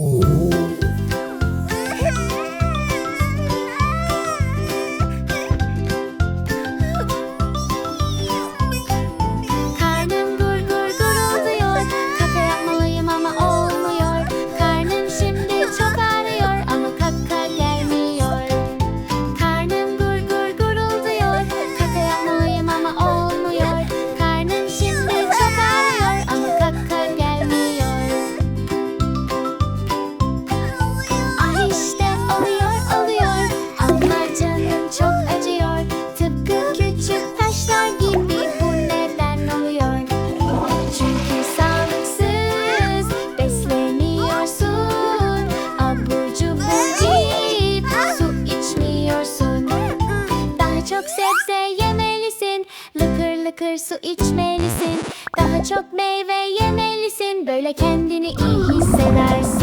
Oh. Yemelisin. Böyle kendini iyi hissedersin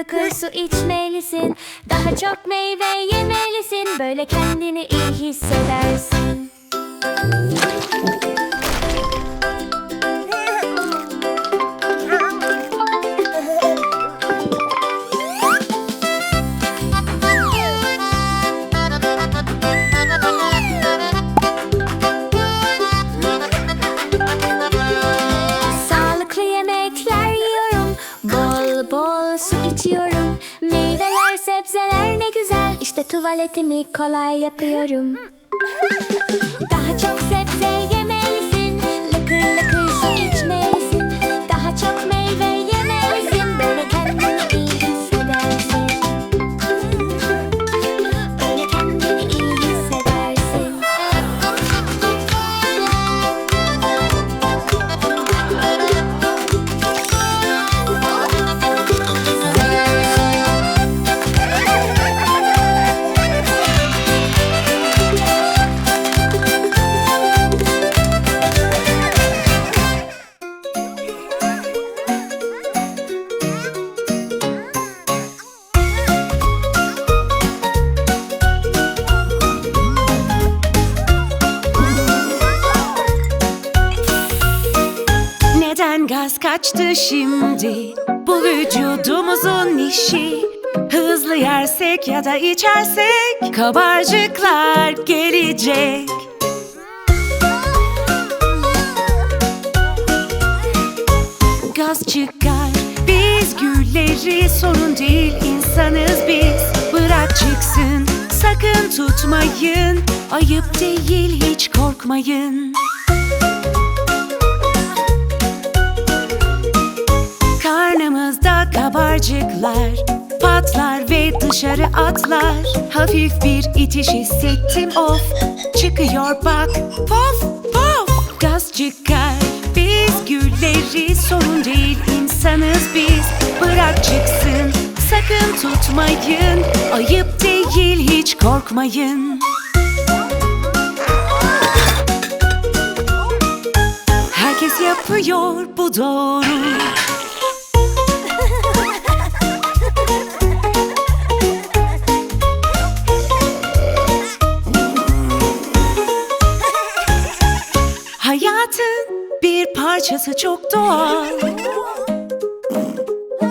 Lıkır su içmelisin. Daha çok meyve yemelisin. Böyle kendini iyi hissedersin Bol su içiyorum. Meyveler sebzeler ne güzel. İşte tuvaletimi kolay yapıyorum. Daha çok sebze gaz kaçtı şimdi? Bu vücudumuzun işi. Hızlı yersek ya da içersek kabarcıklar gelecek. Gaz çıkar, biz gülleri sorun değil insanız biz. Bırak çıksın, sakın tutmayın. Ayıp değil hiç korkmayın. Kabarcıklar patlar ve dışarı atlar. Hafif bir itiş hissettim of. Çıkıyor bak pof pof. Gaz çıkar biz gülleri sorun değil insanız biz. Bırak çıksın sakın tutmayın. Ayıp değil hiç korkmayın. Herkes yapıyor bu doğru. Hayatın bir parçası çok doğal.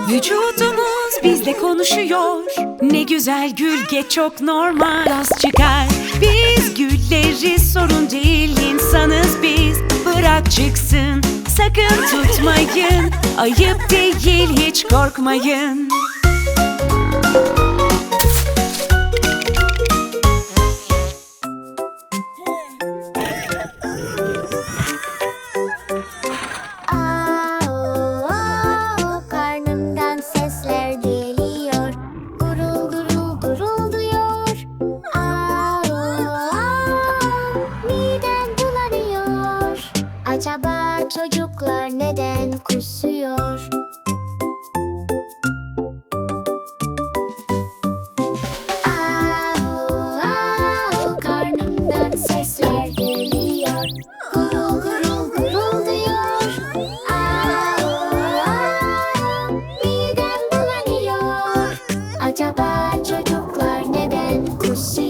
Vücudumuz bizle konuşuyor. Ne güzel gülge çok normal. Gaz çıkar. Biz gülleri sorun değil. İnsanız biz. Bırak çıksın. Sakın tutmayın. Ayıp değil hiç korkmayın çocuklar neden kusuyor? Au, au, karnımdan sesler geliyor. Gurul gurul gurul diyor. Au, au, midem bulanıyor. Acaba çocuklar neden kusuyor?